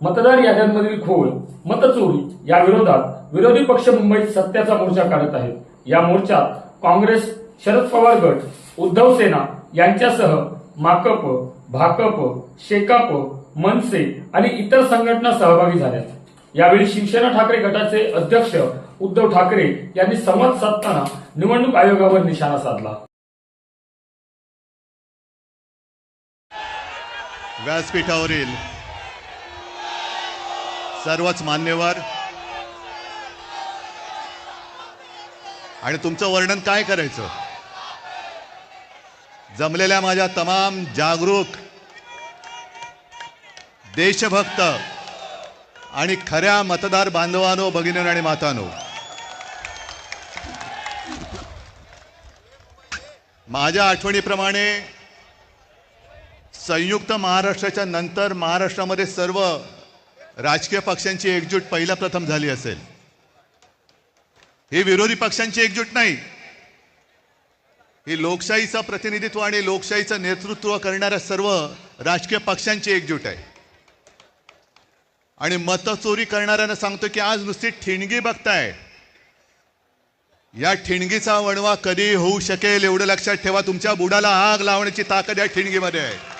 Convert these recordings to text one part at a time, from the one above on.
मतदार याद्यांमधील खोळ मतचोरी या विरोधात विरोधी पक्ष मुंबईत सत्याचा मोर्चा काढत आहेत. या मोर्चात काँग्रेस शरद पवार गट उद्धव सेना यांच्यासह माकप भाकप शेकाप मनसे आणि इतर संघटना सहभागी झाल्या. यावेळी शिवसेना ठाकरे गटाचे अध्यक्ष उद्धव ठाकरे यांनी संवाद साधताना निवडणूक आयोगावर निशाणा साधला. व्यासपीठावरील सर्वच मान्यवर. आणि तुमचं वर्णन काय करायचं? जमलेल्या माझ्या तमाम जागरूक देशभक्त आणि खऱ्या मतदार बांधवानो भगिनी आणि मातानो. माझ्या आठवणीप्रमाणे संयुक्त महाराष्ट्राच्या नंतर महाराष्ट्रामध्ये सर्व राजकीय पक्षांची एकजूट पहिल्या प्रथम झाली असेल. ही विरोधी पक्षांची एकजूट नाही. ही लोकशाहीचं प्रतिनिधित्व आणि लोकशाहीचं नेतृत्व करणाऱ्या सर्व राजकीय पक्षांची एकजूट आहे. आणि मतचोरी करणाऱ्यांना सांगतो की आज नुसती ठिणगी बघताय. या ठिणगीचा वणवा कधी होऊ शकेल एवढं लक्षात ठेवा तुमच्या बुडाला आग लावण्याची ताकद या ठिणगीमध्ये आहे.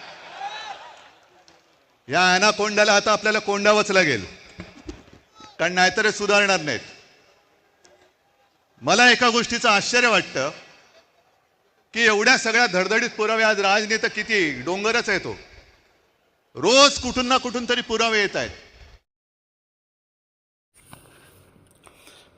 या अनाकोंडाला आता आपल्याला कोंडावंच लागेल. कारण नाहीतर सुधारणार नाहीत. मला एका गोष्टीचं आश्चर्य वाटतं की एवढ्या सगळ्या धडधडीत पुरावे आज राजनेता किती डोंगरच आहे तो हो. रोज कुठून ना कुठून तरी पुरावे येत आहेत.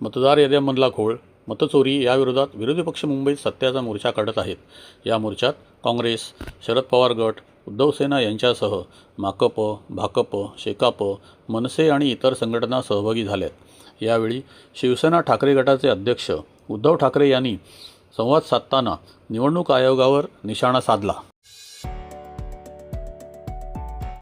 मतदार याद्यांमधला घोळ मतचोरी याविरोधात विरोधी पक्ष मुंबईत सत्याचा मोर्चा काढत आहेत. या मोर्चात काँग्रेस शरद पवार गट उद्धव सेना यांच्यासह माकप भाकप शेकाप मनसे आणि इतर संघटना सहभागी झाल्यात. यावेळी शिवसेना ठाकरे गटाचे अध्यक्ष उद्धव ठाकरे यांनी संवाद साधताना निवडणूक आयोगावर निशाणा साधला.